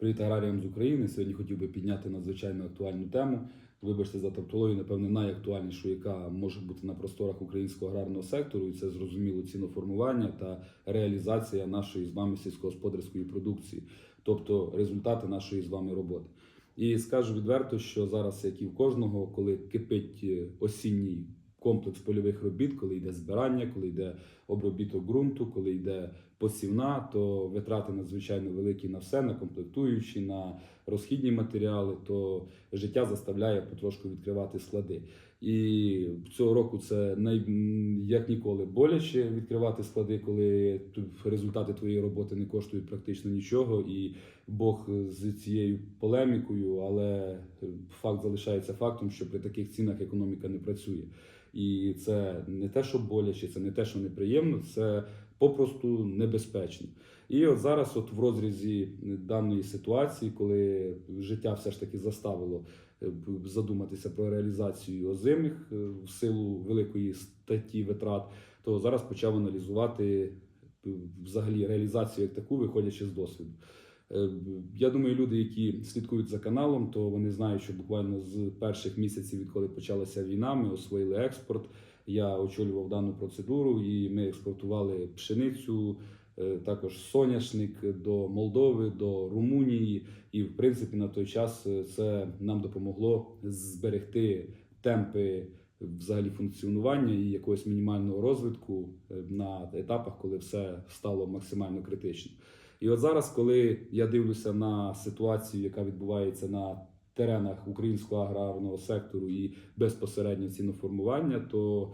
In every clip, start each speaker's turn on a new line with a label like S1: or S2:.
S1: Привіт аграріям з України. Сьогодні хотів би підняти надзвичайно актуальну тему. Вибачте за тавтологію, напевне, найактуальнішу, яка може бути на просторах українського аграрного сектору, і це зрозуміло ціноформування та реалізація нашої з вами сільськогосподарської продукції, тобто результати нашої з вами роботи. І скажу відверто, що зараз, як і в кожного, коли кипить е, осінній комплекс польових робіт, коли йде збирання, коли йде обробіток ґрунту, коли йде посівна, то витрати надзвичайно великі на все, на комплектуючі, на розхідні матеріали, то життя заставляє потрошку відкривати склади. І цього року це най, як ніколи боляче відкривати склади, коли результати твоєї роботи не коштують практично нічого, і Бог з цією полемікою, але факт залишається фактом, що при таких цінах економіка не працює. І це не те, що боляче, це не те, що неприємно, це попросту небезпечно. І от зараз, от в розрізі даної ситуації, коли життя все ж таки заставило е, задуматися про реалізацію озимих е, в силу великої статті витрат, то зараз почав аналізувати е, взагалі реалізацію як таку, виходячи з досвіду. Я думаю, люди, які слідкують за каналом, то вони знають, що буквально з перших місяців, відколи почалася війна, ми освоїли експорт. Я очолював дану процедуру, і ми експортували пшеницю, е, також соняшник до Молдови, до Румунії. І в принципі на той час е, це нам допомогло зберегти темпи взагалі функціонування і якогось мінімального розвитку е, на етапах, коли все стало максимально критичним. І от зараз, коли я дивлюся на ситуацію, яка відбувається на теренах українського аграрного сектору і безпосередньо ціноформування, то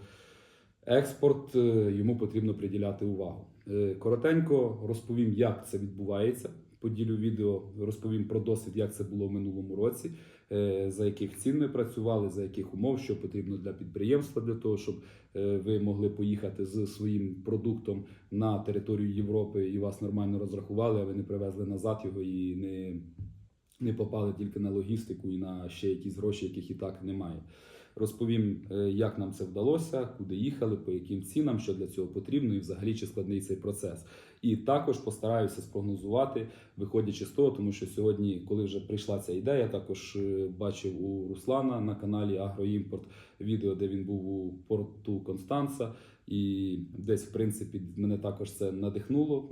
S1: експорт е, йому потрібно приділяти увагу. Е, Коротенько розповім, як це відбувається. Поділю відео, розповім про досвід, як це було в минулому році, е, за яких цін ми працювали, за яких умов, що потрібно для підприємства, для того, щоб ви могли поїхати з своїм продуктом на територію Європи і вас нормально розрахували, а ви не привезли назад його і не, не попали тільки на логістику і на ще якісь гроші, яких і так немає. Розповім, е, як нам це вдалося, куди їхали, по яким цінам, що для цього потрібно, і взагалі чи складний цей процес. І також постараюся спрогнозувати, виходячи з того, тому що сьогодні, коли вже прийшла ця ідея, також е, бачив у Руслана на каналі Агроімпорт відео, де він був у порту Констанца. І десь, в принципі, мене також це надихнуло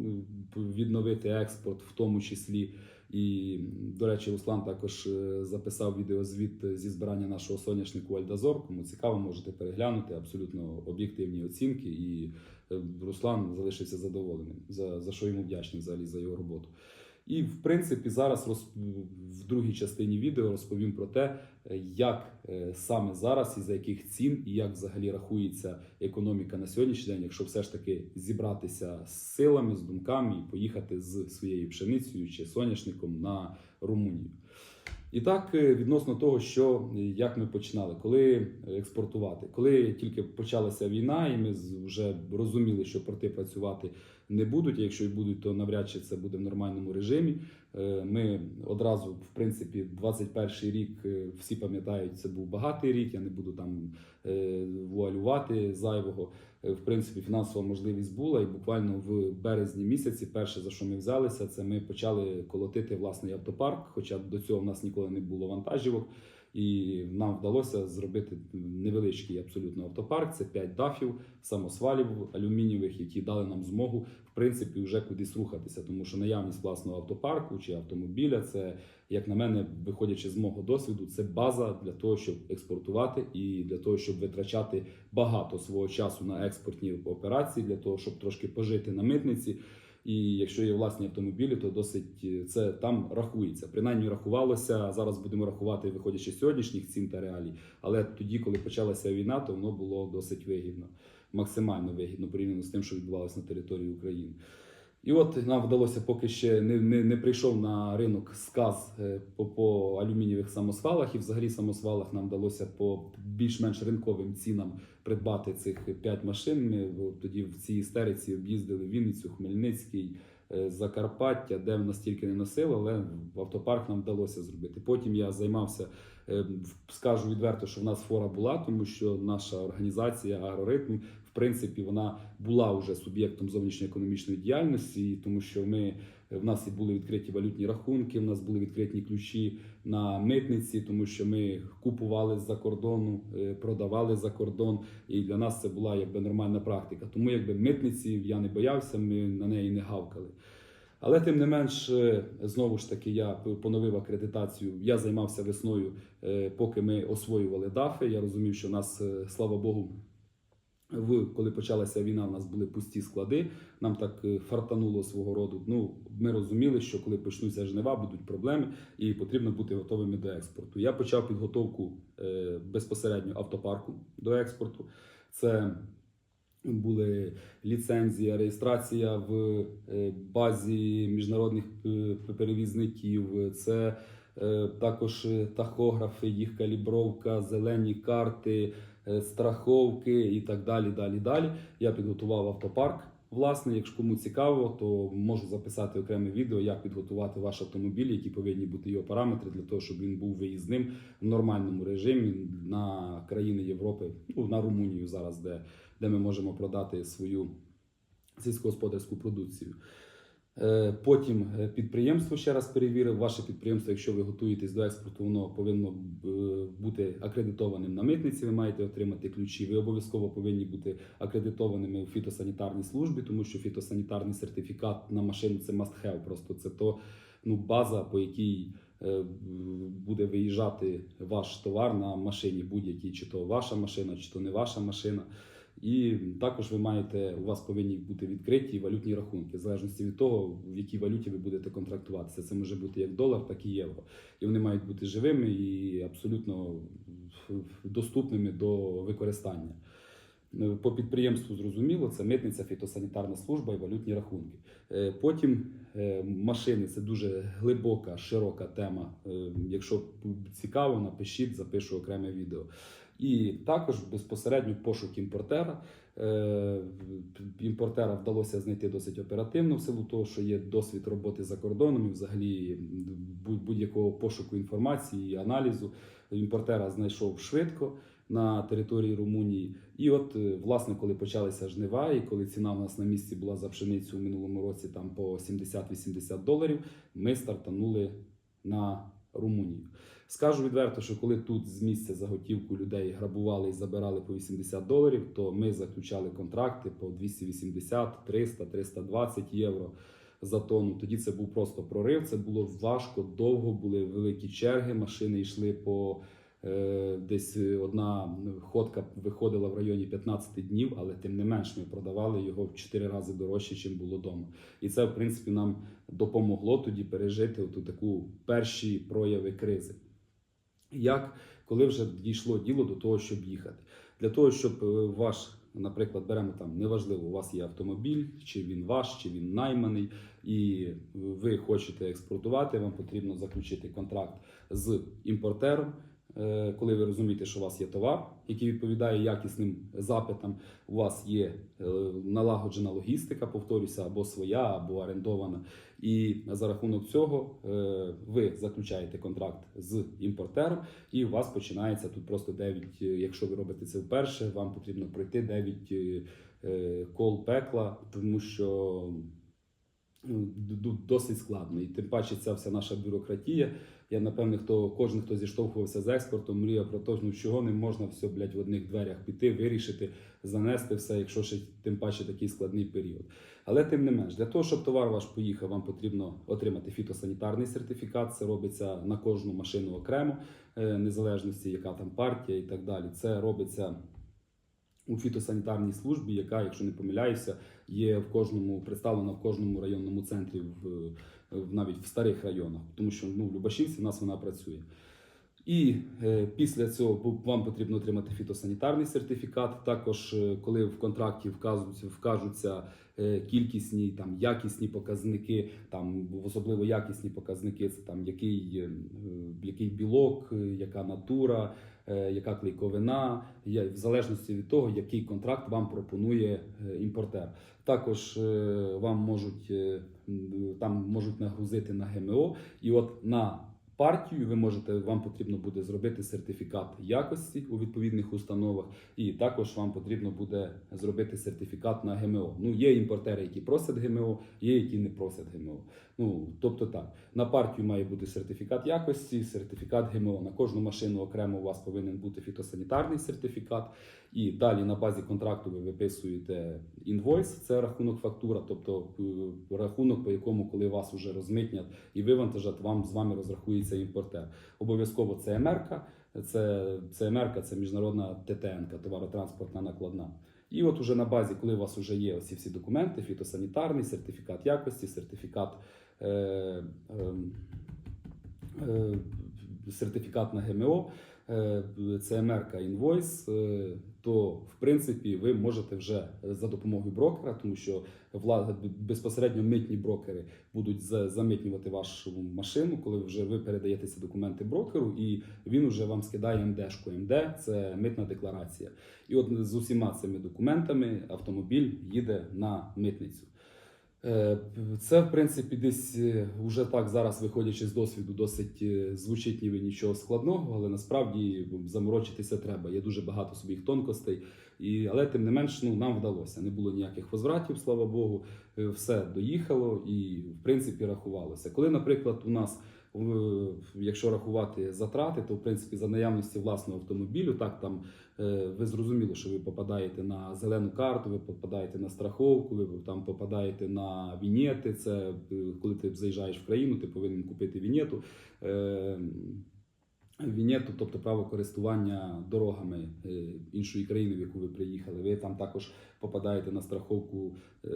S1: відновити експорт, в тому числі. І, до речі, Руслан також е, записав відеозвіт зі збирання нашого соняшнику Альдазор. Кому цікаво, можете переглянути абсолютно об'єктивні оцінки. І е, Руслан залишився задоволеним, за, за що йому вдячний взагалі за його роботу. І в принципі зараз роз... в другій частині відео розповім про те, е, як е, саме зараз і за яких цін, і як взагалі рахується економіка на сьогоднішній день, якщо все ж таки зібратися з силами, з думками і поїхати з своєю пшеницею чи соняшником на Румунію. І так, е, відносно того, що як ми починали, коли експортувати, коли тільки почалася війна, і ми вже розуміли, що порти працювати не будуть. Якщо і будуть, то навряд чи це буде в нормальному режимі. Е, Ми одразу, в принципі, 21 рік е, всі пам'ятають, це був багатий рік. Я не буду там е, вуалювати зайвого. В принципі, фінансова можливість була, і буквально в березні місяці, перше за що ми взялися, це ми почали колотити власний автопарк. Хоча до цього в нас ніколи не було вантажівок. І нам вдалося зробити невеличкий абсолютно автопарк. Це 5 дафів, самосвалів алюмінієвих, які дали нам змогу в принципі вже кудись рухатися. Тому що наявність власного автопарку чи автомобіля, це як на мене, виходячи з мого досвіду, це база для того, щоб експортувати і для того, щоб витрачати багато свого часу на експортні операції, для того, щоб трошки пожити на митниці. І якщо є власні автомобілі, то досить е, це там рахується. Принаймні рахувалося. Зараз будемо рахувати, виходячи з сьогоднішніх цін та реалій. Але тоді, коли почалася війна, то воно було досить вигідно, максимально вигідно порівняно з тим, що відбувалося на території України. І от нам вдалося, поки ще не, не, не прийшов на ринок сказ е, по, по алюмінієвих самосвалах, і взагалі самосвалах нам вдалося по більш-менш ринковим цінам придбати цих 5 машин. Ми тоді в цій істериці об'їздили Вінницю, Хмельницький, е, Закарпаття, де в нас тільки не носило, але в автопарк нам вдалося зробити. Потім я займався, е, скажу відверто, що в нас фора була, тому що наша організація Агроритм. Принципі вона була вже суб'єктом зовнішньоекономічної діяльності, тому що ми в нас і були відкриті валютні рахунки, в нас були відкриті ключі на митниці, тому що ми купували з-за кордону, е, продавали за кордон, і для нас це була якби нормальна практика. Тому якби митниці я не боявся, ми на неї не гавкали. Але тим не менш, е, знову ж таки, я поновив акредитацію. Я займався весною, е, поки ми освоювали дафи. Я розумів, що нас, слава Богу, в коли почалася війна, у нас були пусті склади. Нам так е, фартануло свого роду. Ну ми розуміли, що коли почнуться жнива, будуть проблеми, і потрібно бути готовими до експорту. Я почав підготовку е, безпосередньо автопарку до експорту. Це були ліцензія, реєстрація в е, базі міжнародних е, перевізників. Це також тахографи, їх калібровка, зелені карти, страховки і так далі. Далі, далі. Я підготував автопарк. Власне, якщо кому цікаво, то можу записати окреме відео, як підготувати ваш автомобіль, які повинні бути його параметри для того, щоб він був виїзним в нормальному режимі на країни Європи, ну на Румунію зараз, де, де ми можемо продати свою сільськогосподарську продукцію. Е, Потім е, підприємство ще раз перевірив. Ваше підприємство, якщо ви готуєтесь до експорту, воно повинно е, бути акредитованим на митниці. Ви маєте отримати ключі. Ви обов'язково повинні бути акредитованими у фітосанітарній службі, тому що фітосанітарний сертифікат на машину це must have. Просто це то ну, база, по якій буде виїжджати ваш товар на машині, будь-якій, чи то ваша машина, чи то не ваша машина. І також ви маєте, у вас повинні бути відкриті валютні рахунки, в залежності від того, в якій валюті ви будете контрактуватися. Це може бути як долар, так і євро. І вони мають бути живими і абсолютно доступними до використання. По підприємству зрозуміло, це митниця, фітосанітарна служба і валютні рахунки. Е, Потім е, машини це дуже глибока, широка тема. Е, Якщо цікаво, напишіть, запишу окреме відео. І також безпосередньо пошук імпортера. Е, Імпортера вдалося знайти досить оперативно, в силу того, що є досвід роботи за кордоном і взагалі будь- будь-якого пошуку інформації і аналізу. Імпортера знайшов швидко на території Румунії. І от, е, власне, коли почалися жнива, і коли ціна в нас на місці була за пшеницю в минулому році там по 70-80 доларів, ми стартанули на Румунію. Скажу відверто, що коли тут з місця заготівку людей грабували і забирали по 80 доларів, то ми заключали контракти по 280, 300, 320 євро за тонну. Тоді це був просто прорив. Це було важко, довго були великі черги. Машини йшли по е, десь одна ходка виходила в районі 15 днів, але тим не менш ми продавали його в 4 рази дорожче, ніж було вдома. І це, в принципі, нам допомогло тоді пережити оту таку перші прояви кризи. Як коли вже дійшло діло до того, щоб їхати, для того, щоб е, ваш, наприклад, беремо там неважливо, у вас є автомобіль, чи він ваш, чи він найманий, і ви хочете експортувати, вам потрібно заключити контракт з імпортером. Е, Коли ви розумієте, що у вас є товар, який відповідає якісним запитам, у вас є е, налагоджена логістика, повторюся, або своя, або орендована. І за рахунок цього е, ви заключаєте контракт з імпортером, і у вас починається тут просто 9, е, Якщо ви робите це вперше, вам потрібно пройти 9 е, е, кол пекла, тому що досить складно. І тим паче ця вся наша бюрократія. Я напевне, хто кожен, хто зіштовхувався з експортом, мріє про те, ну чого не можна все блядь, в одних дверях піти, вирішити, занести все, якщо ще тим паче такий складний період. Але тим не менш, для того, щоб товар ваш поїхав, вам потрібно отримати фітосанітарний сертифікат. Це робиться на кожну машину окремо, е, незалежності, яка там партія і так далі. Це робиться у фітосанітарній службі, яка, якщо не помиляюся, є в кожному представлена в кожному районному центрі, в, навіть в старих районах, тому що ну, в Любашівці в нас вона працює. І е, після цього вам потрібно отримати фітосанітарний сертифікат. Також, е, коли в контракті вказуються, вкажуться е, кількісні там якісні показники, там особливо якісні показники, це там який, е, який білок, е, яка натура, е, яка клейковина, в залежності від того, який контракт вам пропонує е, імпортер. Також е, вам можуть е, там можуть нагрузити на ГМО, і от на партію. Ви можете, вам потрібно буде зробити сертифікат якості у відповідних установах, і також вам потрібно буде зробити сертифікат на ГМО. Ну, є імпортери, які просять ГМО, є які не просять ГМО. Ну, тобто так, на партію має бути сертифікат якості, сертифікат ГМО. На кожну машину окремо у вас повинен бути фітосанітарний сертифікат. І далі на базі контракту ви виписуєте інвойс, це рахунок фактура, тобто е, рахунок, по якому, коли вас вже розмитнять і вивантажать, вам з вами розрахується імпортер. Обов'язково це МРК, це, це це міжнародна ТТН, товаротранспортна накладна. І от уже на базі, коли у вас вже є оці всі документи, фітосанітарний, сертифікат якості, сертифікат, сертифікат на ГМО, е, це МРК інвойс, е, то в принципі ви можете вже за допомогою брокера, тому що влада безпосередньо митні брокери будуть замитнювати вашу машину, коли вже ви передаєте ці документи брокеру, і він вже вам скидає МДшку. МД це митна декларація. І от з усіма цими документами автомобіль їде на митницю. Е, Це, в принципі, десь е, уже так зараз, виходячи з досвіду, досить е, звучить ніби нічого складного, але насправді заморочитися треба. Є дуже багато своїх тонкостей. І, але тим не менш, ну, нам вдалося. Не було ніяких возвратів, слава Богу. Все доїхало і, в принципі, рахувалося. Коли, наприклад, у нас якщо рахувати затрати, то в принципі за наявності власного автомобілю, так там ви зрозуміли, що ви попадаєте на зелену карту, ви попадаєте на страховку, ви там попадаєте на вінєти. Це е, коли ти заїжджаєш в країну, ти повинен купити вінєту. Вінєту, тобто право користування дорогами е, іншої країни, в яку ви приїхали. Ви там також попадаєте на страховку е,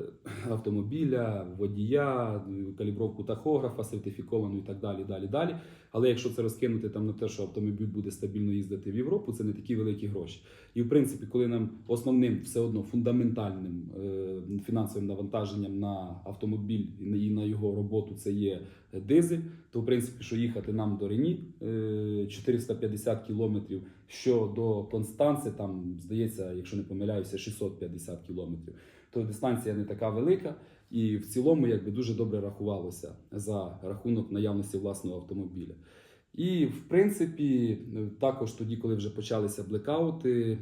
S1: автомобіля, водія, калібровку тахографа, сертифіковану і так далі. далі, далі. Але якщо це розкинути там на те, що автомобіль буде стабільно їздити в Європу, це не такі великі гроші. І в принципі, коли нам основним все одно фундаментальним е, фінансовим навантаженням на автомобіль і на його роботу це є дизель, то в принципі, що їхати нам до Рені е, 450 кілометрів, що до Констанци, там здається, якщо не помиляюся, 650 кілометрів. То дистанція не така велика, і в цілому якби дуже добре рахувалося за рахунок наявності власного автомобіля. І в принципі, також тоді, коли вже почалися блекаути,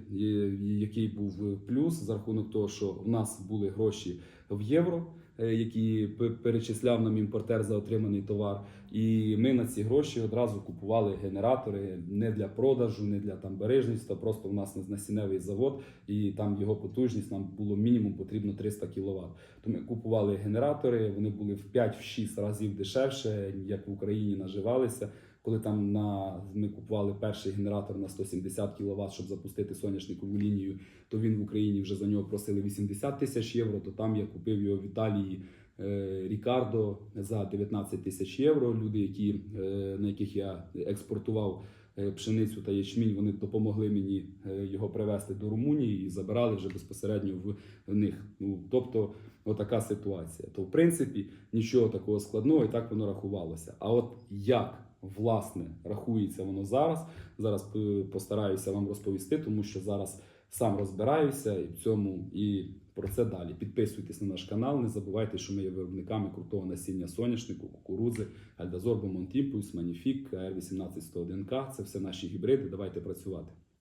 S1: який був плюс за рахунок того, що в нас були гроші в євро, е, які пе- перечисляв нам імпортер за отриманий товар. І ми на ці гроші одразу купували генератори не для продажу, не для там бережництва. Просто у нас насінневий завод, і там його потужність нам було мінімум потрібно 300 кВт. То ми купували генератори, вони були в 5-6 разів дешевше, як в Україні наживалися. Коли там на ми купували перший генератор на 170 кВт, щоб запустити соняшникову лінію, то він в Україні вже за нього просили 80 тисяч євро. То там я купив його в Італії е, Рікардо за 19 тисяч євро. Люди, які, е, на яких я експортував е, пшеницю та ячмінь, вони допомогли мені його привезти до Румунії і забирали вже безпосередньо в них. Ну тобто, отака ситуація. То в принципі нічого такого складного, і так воно рахувалося. А от як власне рахується воно зараз? Зараз е, постараюся вам розповісти, тому що зараз сам розбираюся і в цьому і про це далі. Підписуйтесь на наш канал. Не забувайте, що ми є виробниками крутого насіння соняшнику, кукурудзи, Альдазор, Бомонтімпульс, Маніфік, R181К. Це все наші гібриди. Давайте працювати.